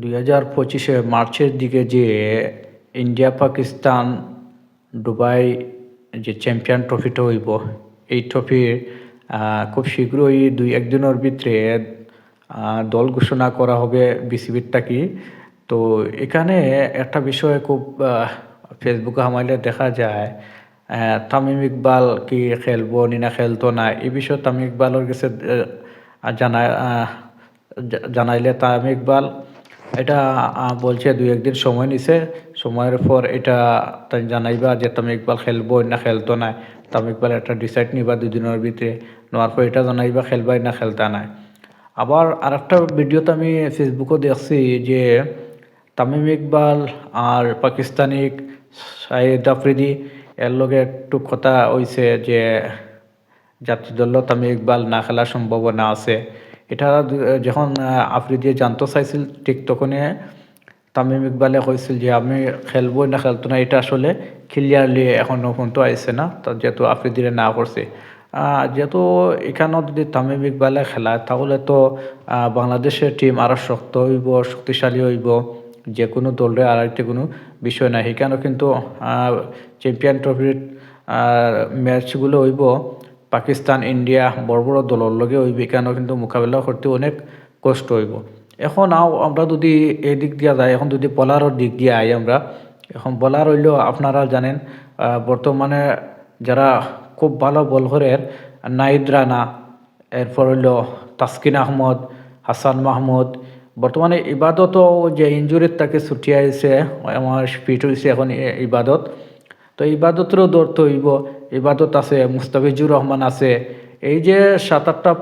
দুই হাজার পঁচিশে মার্চের দিকে যে ইন্ডিয়া পাকিস্তান দুবাই যে চ্যাম্পিয়ন ট্রফিটা হইব, এই ট্রফির খুব শীঘ্রই দুই একদিনের ভিতরে দল ঘোষণা করা হবে বিসিবির টাকি তো এখানে একটা বিষয় খুব ফেসবুকে হামাইলে দেখা যায় তামিম ইকবাল কি খেলব নি না খেলতো না, এই বিষয়ে তামিম ইকবালের কাছে জানা জানাইলে তামিম ইকবাল এটা বলছে দুই একদিন সময় নিছে। সময়ের পর এটা তাই জানাইবা যে তুমি ইকবাল খেলব না খেলতো না তামিম ইকবাল একটা ডিসাইড নিবা দুই দিনের ভিতরে। নেওয়ার পর এটা জানাইবা খেলবাই না খেলতা নাই। আবার আর আরেকটা ভিডিওতে আমি ফেসবুকও দেখছি যে তামিম ইকবাল আর পাকিস্তানি সাইদ আফ্রিদি এর লগে একটু কথা হইছে যে জাতীয় দল তামিম ইকবাল না খেলার সম্ভাবনা আছে। এটা যখন আফ্রিদি জানতে চাইছিল, ঠিক তখনই তামিম ইকবালে কইছিল যে, আমি খেলব না, খেলতো না। এটা আসলে ক্লিয়ারলি এখনও পর্যন্ত আইছে না তা যেহেতু আফ্রিদিরে না করছে যেহেতু এখানেও যদি তামিম ইকবালে খেলায় তাহলে তো বাংলাদেশের টিম আরও শক্ত হইব, শক্তিশালী হইব, যে কোনো দলের আর একটি কোনো বিষয় নাই। সেখানেও কিন্তু চ্যাম্পিয়ন ট্রফির ম্যাচগুলো হইব। পাকিস্তান ইন্ডিয়া বড় বড় দলের লগে হইব এখানেও কিন্তু মোকাবিলা করতে অনেক কষ্ট হইব। এখন আও আমরা যদি এই দিক দিয়া যাই এখন যদি বলারের দিক দিয়ে আই আমরা, এখন বলার হইলেও আপনারা জানেন বর্তমানে যারা খুব ভালো বল করেন নাইদ রানা, এরপর হইল তাসকিন আহমদ, হাসান মাহমুদ, বর্তমানে ইবাদতও যে ইঞ্জুরির তাকে ছুটি আইছে, আমার স্পিড হয়েছে এখন ইবাদত। তো ইবাদতেরও দৌড়তে হইব। ইবাদত আছে মুস্তাফিজুর রহমান আছে। এই যে সাত আটটা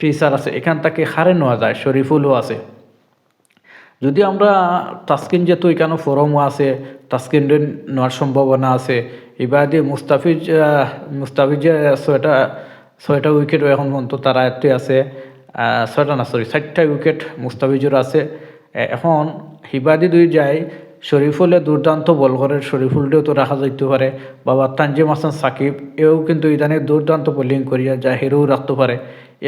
ফিচার আছে এখান থেকে হারে নেওয়া যায় শরীফুলও আছে। যদি আমরা তাস্কিন যেহেতু এখানে ফরমও আছে তাস্কিন নেওয়ার সম্ভাবনা আছে এবার মুস্তাফিজ আহ, মুস্তাফিজের ছয়টা ছয়টা উইকেট এখন পর্যন্ত তার আয়ত্তে আছে। ছয়টা না সরি চারটা উইকেট মুস্তাফিজের আছে। এখন হিবাদি দুই যায় শরীফুলে দুর্দান্ত বল করে শরীফুলটিও তো রাখা যাইতে পারে। বাবা তানজিম হাসান সাকিব, এও কিন্তু ইদানে দুর্দান্ত বোলিং করিয়া যা হেরেও রাখতে পারে।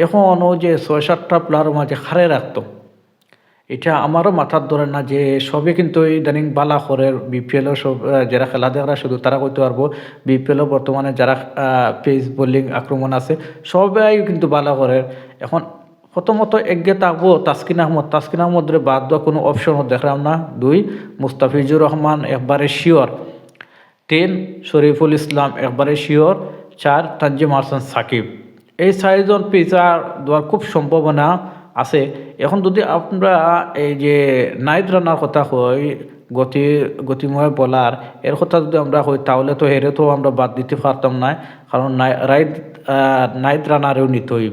এখন ও যে ছয় সাতটা প্লেয়ারের মাঝে হারে রাখতো। এটা আমারও মাথার ধরে না যে সবে কিন্তু ইদানিং বালা করে বিপিএলও সব যারা খেলা দেখা শুধু তারা করতে পারব। বিপিএলও বর্তমানে যারা পেস বোলিং আক্রমণ আছে, সবাই কিন্তু বালা করে এখন প্রথমত একগে থাকব তাসকিন আহমদ। তাসকিন আহমদের বাদ দেওয়া কোনো অপশন দেখলাম না। দুই, মুস্তাফিজুর রহমান একবারে শিওর তিন, শরীফুল ইসলাম একবারে শিওর চার, তানজিম হাসান সাকিব। এই চারিজন পিচার দেওয়ার খুব সম্ভাবনা আছে। এখন যদি আমরা এই যে নাইট রানার কথা কই, গতি, গতিময় বলার এর কথা যদি আমরা কই, তাহলে তো হেরে তো আমরা বাদ দিতে পারতাম না কারণ নাই রাইট নাইট রানারেও নিতে হইব।